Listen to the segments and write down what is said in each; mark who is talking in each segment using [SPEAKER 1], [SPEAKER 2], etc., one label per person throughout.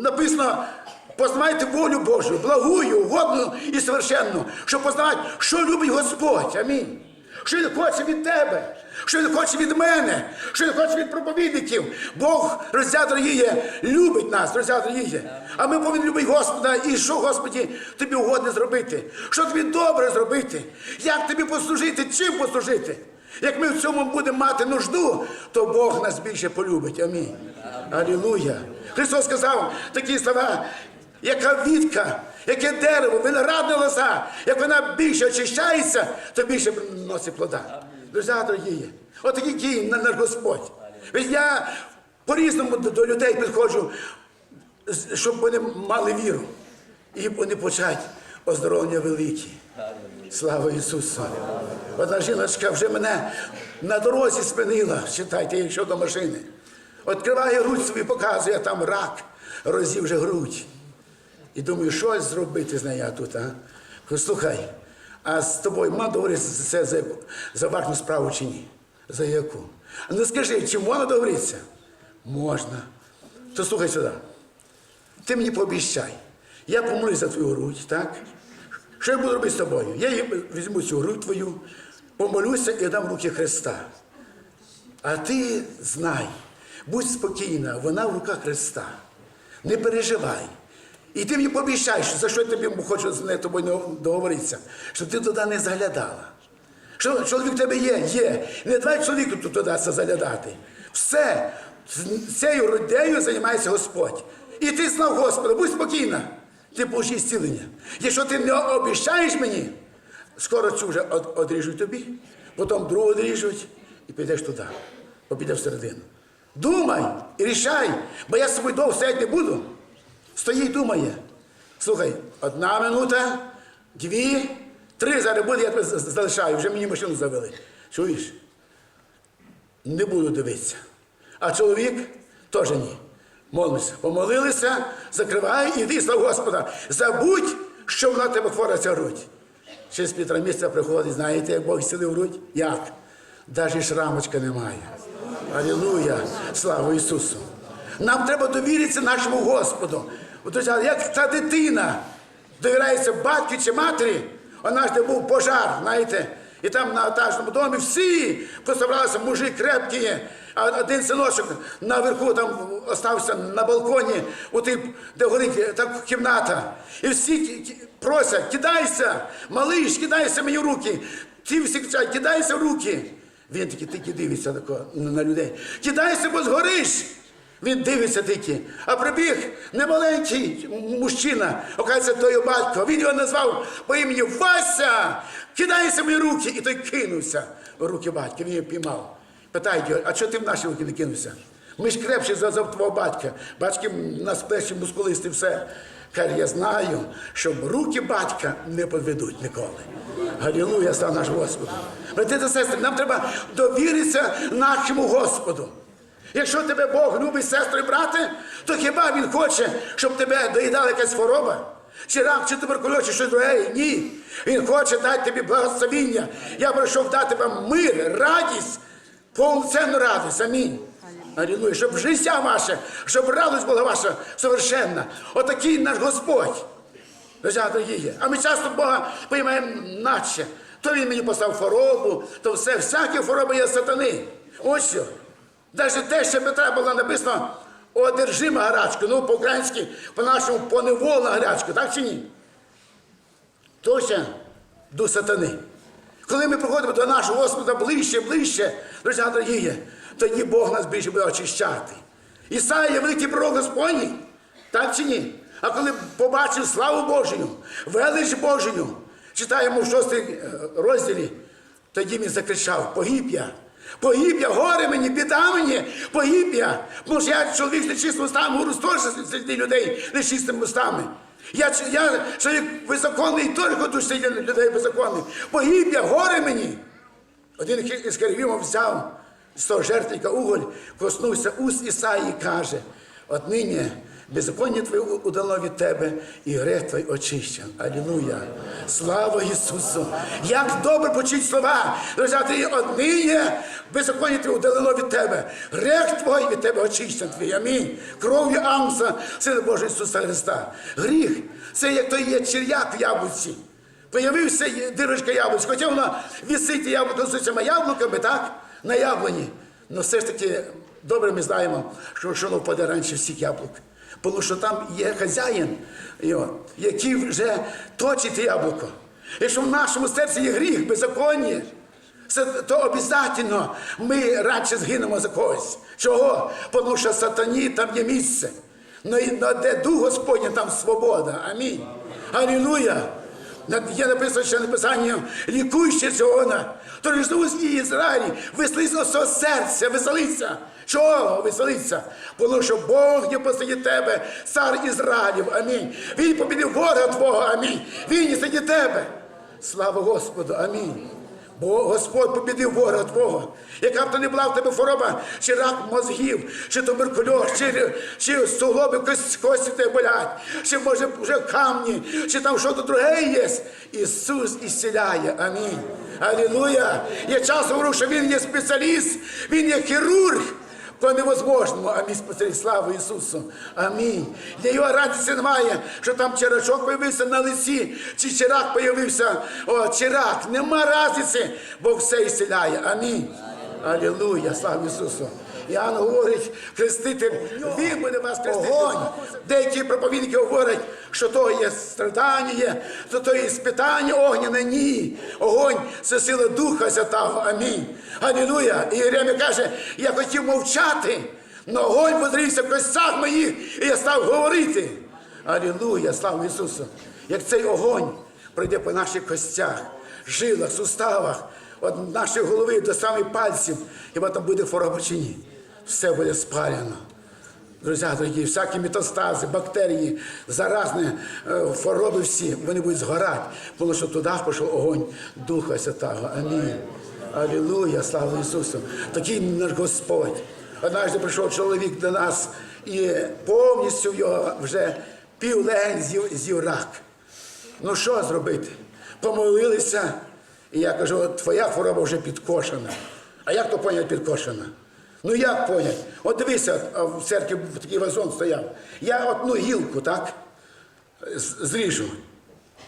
[SPEAKER 1] написано, познайте волю Божу, благую, угодну і совершенну, щоб познавати, що любить Господь. Амінь. Що він хоче від тебе, що він хоче від мене, що він хоче від проповідників. Бог, друзі, дорогі, любить нас, друзі, дорогі. А ми повинні любити Господа. І що, Господі, тобі угодно зробити? Що тобі добре зробити? Як тобі послужити? Чим послужити? Як ми в цьому будемо мати нужду, то Бог нас більше полюбить. Амінь. Алілуя. Христос сказав такі слова, яка вітка, яке дерево, виноградна лоза, як вона більше очищається, то більше приносить плода. Друзі, дорогі, отакий кінь на- наш Господь. Ведь я по-різному до людей підходжу, щоб вони мали віру. І вони почать оздоровлення великі. Слава Ісусу! Одна жіночка вже мене на дорозі спинила, читайте, якщо до машини. Відкриває грудь собі, показує, там рак, розів вже грудь. І думаю, щось зробити з нею тут, а? Слухай, а з тобою мав договоритися це за, за важну справу чи ні? За яку? Ну скажи, чи можна договоритися? Можна. То слухай сюди. Ти мені пообіщай. Я помолюсь за твою грудь, так? Що я буду робити з тобою? Я візьму цю грудь твою, помолюся і дам руки Христа. А ти знай, будь спокійна, вона в руках Христа. Не переживай. І ти мені пообіщаєш, за що я тобі хочу з нею тобою договоритися, щоб ти туди не заглядала. Що чоловік в тебе є, є. Не давай чоловіку туди заглядати. Все, цією родею займається Господь. І ти знав Господа, будь спокійна. Ти получиш зцілення. Якщо ти не обіщаєш мені, скоро цю вже одріжуть тобі, потім другу одріжуть і підеш туди, бо підеш всередину. Думай і рішай, бо я з тобою довго стояти не буду. Стоїть, і думає. Слухай, одна минута, дві, три зараз буде, я тебе залишаю, вже мені машину завели. Чуєш? Не буду дивитися. А чоловік теж ні. Молимося. Помолилися, закривай і йди, слава Господа. Забудь, що вона тебе хвора ця грудь. Через півтора місяця приходить, знаєте, як Бог зцілив грудь? Як? Навіть шрамочка немає. Алілуя! Слава Ісусу! Нам треба довіритися нашому Господу. Як та дитина довіряється батьку чи матері, вона ж де був пожар, знаєте, і там на етажному домі всі пособралися, мужик крепкі, а один синочок наверху там остався на балконі, у тій, де горить так кімната. І всі просять, кидайся, малиш, кидайся мені в руки. Ті всі кричать, кидайся в руки. Він такий тільки дивиться тако на людей. Кидайся, бо згориш. Він дивиться тільки. А прибіг немаленький мужчина, оказується, той батько. Він його назвав по імені Вася. Кидайся в мої руки. І той кинувся в руки батька. Він його піймав. Питають його, а чого ти в наші руки не кинувся? Ми ж крепші за, твого батька. Батьки в нас плечі мускулисти, все. Каже, я знаю, що руки батька не підведуть ніколи. Галілуя, слава наш Господу. Брати та сестри, нам треба довіритися нашому Господу. Якщо тебе Бог любить, сестри брати, то хіба Він хоче, щоб тебе доїдала якась хвороба? Чи рак, чи туберкульоз, чи щось друге? Ні. Він хоче дати тобі благословіння. Я прийшов дати вам мир, радість, повноцінну радість. Амінь. Алілуя. Щоб життя ваше, щоб радість була ваша совершенна. Отакий наш Господь. Дорогі. А ми часто Бога поймаємо наче. То він мені поставив хворобу, то все, всякі хвороби є сатани. Ось що. Навіть те, що Петра було написано одержима гарячка, ну по-українськи, по-нашому поневолна гарячка, так чи ні? То ще дух сатани. Коли ми приходимо до нашого Господа ближче, ближче, друзі дорогі, тоді Бог нас більше буде очищати. Ісая є великий пророк Господній, так чи ні? А коли побачив славу Божою, велич Божою, читаємо в шостій розділі, тоді він закричав: Погиб я! Погиб я, горе мені, біда мені, погиб я. Тому що я чоловік з нечистими устами, говорю теж серед людей нечистими устами. Я, я чоловік беззаконний, теж хочу серед людей беззаконних. Погиб я, горе мені. Один із Кервімов взяв з того жертвника уголь, коснувся уст Ісаї і каже, отнині Беззаконня твоє удало від тебе, і грех твій очищен. Алілуя. Слава Ісусу! Як добре почуть слова! Друзі, одні беззаконня твоє удалено від тебе. Грех твій від тебе очищен твій. Амінь. Кров'ю Амса, Сина Божого Ісуса Христа. Гріх це як той є черв'як в яблуці. Появився дирочка яблуць, хоча вона висить яблуко з усіма яблуками, так? На яблуні. Ну все ж таки, добре ми знаємо, що, воно впаде раніше всіх яблук. Тому що там є хазяїн, який вже точить яблуко. Якщо в нашому серці є гріх, беззаконня, то обов'язково ми радше згинемо за когось. Чого? Тому що сатані там є місце. Ну, і на де дух Господній, там свобода. Амінь. Алілуя. Є написано ще написанням лікуючи Сіона, то ж і Ізраїлі, веселиться з свого серця, веселиться. Чого веселиться? Бо що Бог не посеред тебе, цар Ізраїлів. Амінь. Він побідив ворога Твого, амінь. Він не сидить тебе. Слава Господу, амінь. Бо Господь побідив ворога Твого. Яка б то не була в тебе хвороба, чи рак мозгів, чи туберкульоз, чи, чи суглоби кості тебе болять, чи може вже камні, чи там щось друге є. Ісус ісціляє. Амінь. Алілуя. Я часом говорю, що Він є спеціаліст, Він є хірург. По невозможному, амінь, спасибі, слава Ісусу. Амінь. Для його радості немає, що там черачок появився на лиці, чи чирак появився, о, чирак. Нема разниці, Бог все ісціляє. Амінь. Алілуя, слава Ісусу. Іоанн говорить, хреститель, він буде вас хрестити. Огонь. Деякі проповідники говорять, що то є страдання, то то є спитання огняне. Ні. Огонь це сила Духа Святого. Амінь. Алілуя. І Єремія каже, я хотів мовчати, але огонь подрився в костях моїх, і я став говорити. Алілуя, слава Ісусу. Як цей огонь пройде по наших костях, жилах, суставах, від нашої голови до самих пальців, і потім буде хвороба чи ні. Все буде спалено. Друзі, дорогі, всякі метастази, бактерії, заразні е, хвороби всі, вони будуть згорати, тому що туди пішов огонь Духа Святого. Амінь. Алілуя, слава Ісусу. Такий наш Господь. Однажды прийшов чоловік до нас і повністю його вже пів легень з'їв, з'їв. Ну що зробити? Помолилися, і я кажу, твоя хвороба вже підкошена. А як то понять підкошена? Ну як понять? От дивися, в церкві такий вазон стояв. Я одну гілку, так, зріжу.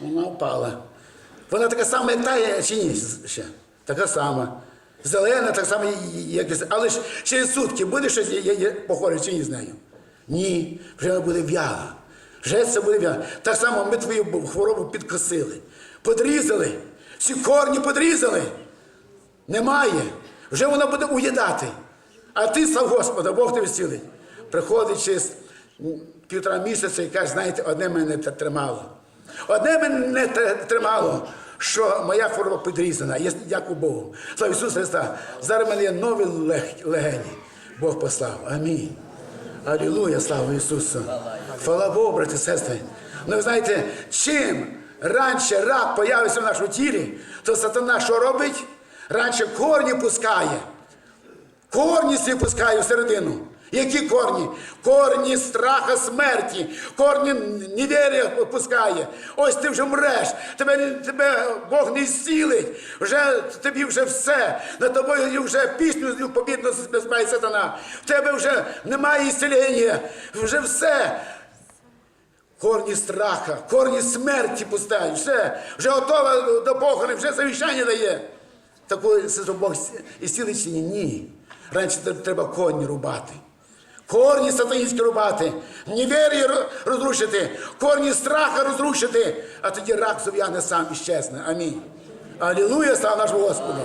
[SPEAKER 1] Вона впала. Вона така сама, як та чи ні ще? Така сама. Зелена, так само, як і... Але ж через сутки буде щось похоже чи ні з нею? Ні, вже вона буде в'яла. Вже це буде в'яла. Так само ми твою хворобу підкосили, подрізали, всі корні подрізали. Немає. Вже вона буде уїдати. А ти, слав Господа, Бог тебе зцілить. Приходить через півтора місяця і каже, знаєте, одне мене тримало. Одне мене тримало, що моя хвороба підрізана. Я дякую Богу. Слава Ісусу Христа. Зараз в мене є нові легені. Бог послав. Амінь. Алілуя, слава Ісусу. Хвала Богу, браті і сестри. Ну, ви знаєте, чим раніше рак появився в нашому тілі, то сатана що робить? Раніше корні пускає. Корні свій пускає всередину. Які корні? Корні страха смерті, корні невір'я пускає. Ось ти вже мреш, тебе, тебе Бог не зцілить, вже тобі вже все. Над тобою вже пісню побідно співає сатана. В тебе вже немає ісцілення, вже все. Корні страха, корні смерті пускають, все, вже готова до похорони, вже завіщання дає. Такої Бог і цілить чи ні? Ні. Раніше треба корні рубати. Корні сатанінські рубати, невір'ї ро- розрушити, корні страха розрушити, а тоді рак зов'яне сам іщезне. Амінь. Алілуя, слава нашому Господу.